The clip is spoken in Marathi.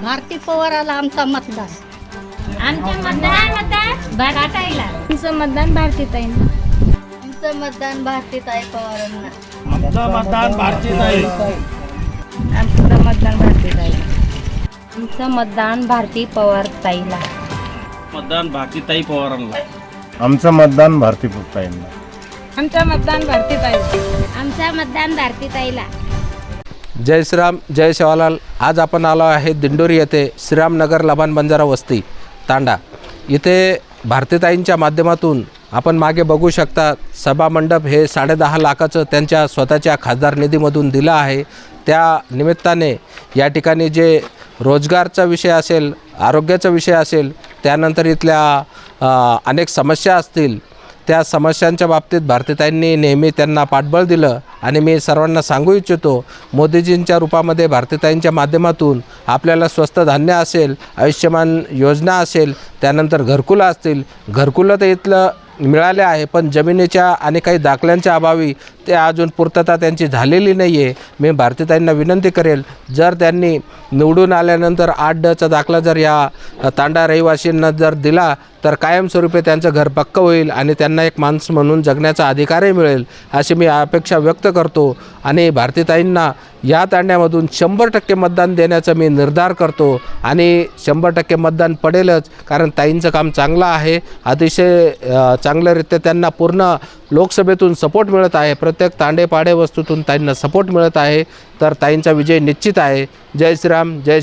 भारती पवाराला आमचा मतदान. आमचं मतदान मतदान बघाटायला आमचं मतदान भारतीताईंना. आमचं मतदान भारतीताई पवारांना. आमचं मतदान भारतीय आहे आमचं मतदान भारतीताईला आमचं मतदान भारती पवार ताईला. मतदान भारतीताई पवारांना. आमचं मतदान भारती आमचं मतदान भारतीताईला. आमचं मतदान भारतीताईला. जय श्रीराम जय शिवालाल आज आपण आलो आहे दिंडोरी येथे श्रीरामनगर लबान बंजारा वस्ती तांडा. इथे भारतीताईंच्या माध्यमातून आपण मागे बघू शकता सभामंडप हे साडेदहा लाखाचं त्यांच्या स्वतःच्या खासदार निधीमधून दिलं आहे. त्या निमित्ताने या ठिकाणी जे रोजगारचा विषय असेल आरोग्याचा विषय असेल त्यानंतर इथल्या अनेक समस्या असतील त्या समस्यांच्या बाबतीत भारतीताईंनी नेहमी त्यांना पाठबळ दिलं. आणि मी सर्वांना सांगू इच्छितो मोदीजींच्या रूपामध्ये भारतीताईंच्या माध्यमातून आपल्याला स्वस्त धान्य असेल आयुष्यमान योजना असेल त्यानंतर घरकुलं असतील. घरकुलं तर इथलं मिळाले आहे पण जमिनीच्या आणि काही दाखल्यांच्या अभावी ते अजून पूर्तता त्यांची झालेली नाही आहे मी भारतीताईंना विनंती करेल जर त्यांनी निवडून आल्यानंतर आठ डचा दाखला जर या तांडा रहिवासींना जर दिला तर कायमस्वरूपी त्यांचं घर पक्क होईल आणि त्यांना एक माणूस म्हणून जगण्याचा अधिकारही मिळेल अशी मी अपेक्षा व्यक्त करतो. आणि भारतीताईंना या तांड्यामधून शंभर टक्के मतदान देण्याचा मी निर्धार करतो. आणि शंभर टक्के मतदान पडेलच कारण ताईंचं काम चांगलं आहे. अतिशय चांगल्यारीत्या त्यांना पूर्ण लोकसभेतून सपोर्ट मिळत आहे. प्रत्येक तांडेपाडे वस्तूतून ताईंना सपोर्ट मिळत आहे. तर ताईंचा विजय निश्चित आहे. जय श्रीराम जय